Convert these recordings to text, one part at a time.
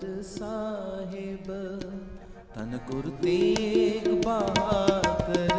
ਬਹਾਦਰ ਸਾਹਿਬ। ਧੰਨ ਗੁਰ ਤੇਗ ਬਹਾਦਰ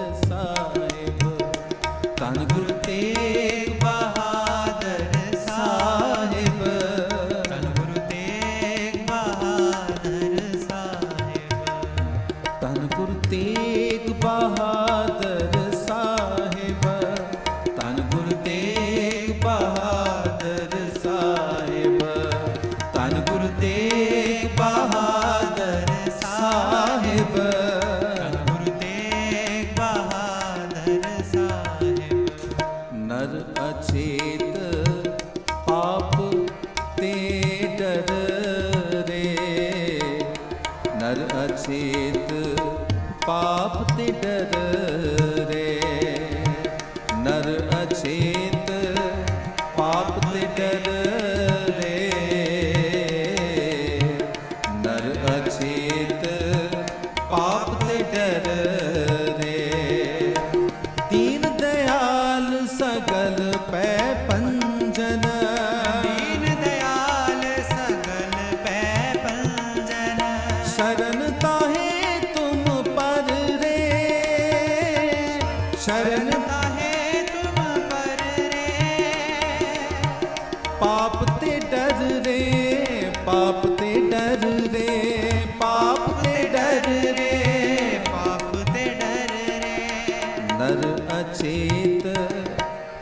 अचेत।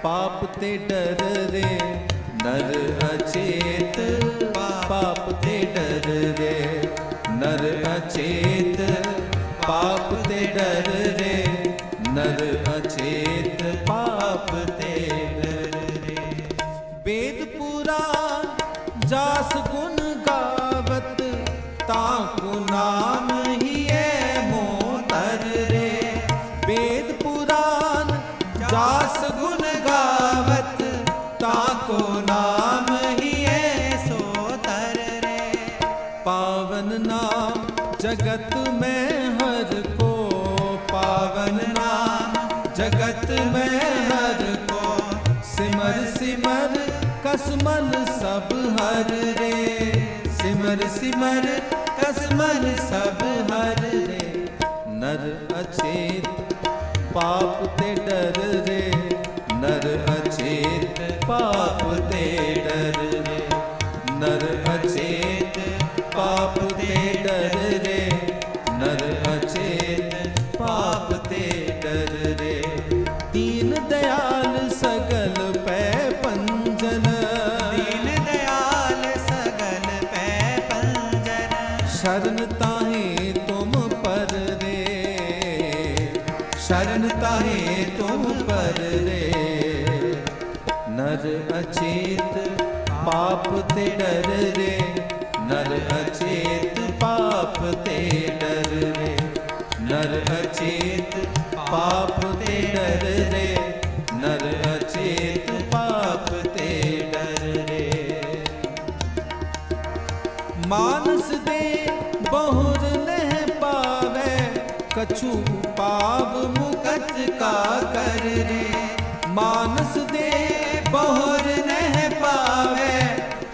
पाप ते डर रे, नर अचेत। पाप ते डर रे, नर अचेत। पाप ते डर रे, नर अचेत। पाप ते डर रे। वेद पुराण जास गुण गावत, ता नाम ਜਗਤ ਮੈਂ ਹਰ ਕੋ ਸਿਮਰ ਸਿਮਰ ਕਸਮਲ ਸਭ ਹਰ ਰੇ ਸਿਮਰ ਸਿਮਰ ਸ਼ਰਨ ਤਾਹੇ ਤੁਮ ਪਰ ਰੇ ਨਰ ਅਚੇਤ ਪਾਪ ਤੇ ਡਰ ਰੇ मानस दे, बहुर नह पावे, कछु पाप मुकत का कर रे। मानस दे, बहुर नह पावे,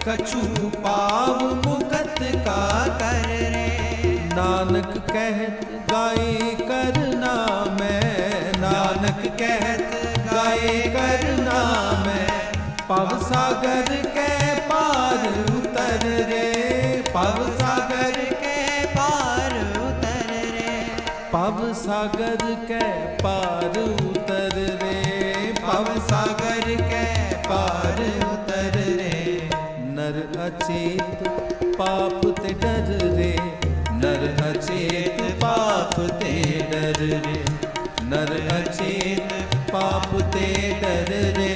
कछु पाप मुकत का कर रे। नानक कहत गाय करना मैं नानक कहत गाय करना मैं पव सागर के सागर के पार उतर रे। भव सागर के पार उतर रे। नर अचेत पाप ते डर रे। नर अचेत पाप ते डर रे। नर अचेत पाप ते डर रे।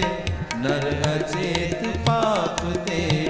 नर अचेत पाप ते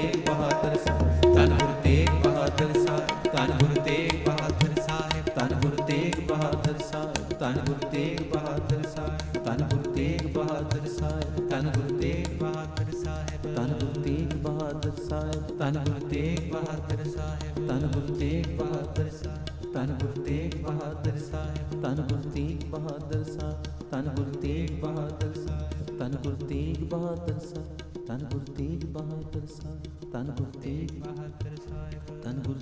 तेग बहादुर साहेब धन गुरु तेग बहादुर साहेब धन गुरु तेग बहादुर साहेब धन गुरु तेग बहादुर साहेब धन गुरु तेग बहादुर साहेब धन गुरु तेग बहादुर साहेब धन गुरु तेग बहादुर साहेब धन गुरु तेग बहादुर साहेब धन गुरु तेग बहादुर साहेब धन गुरु तेग बहादुर साहेब धन गुरु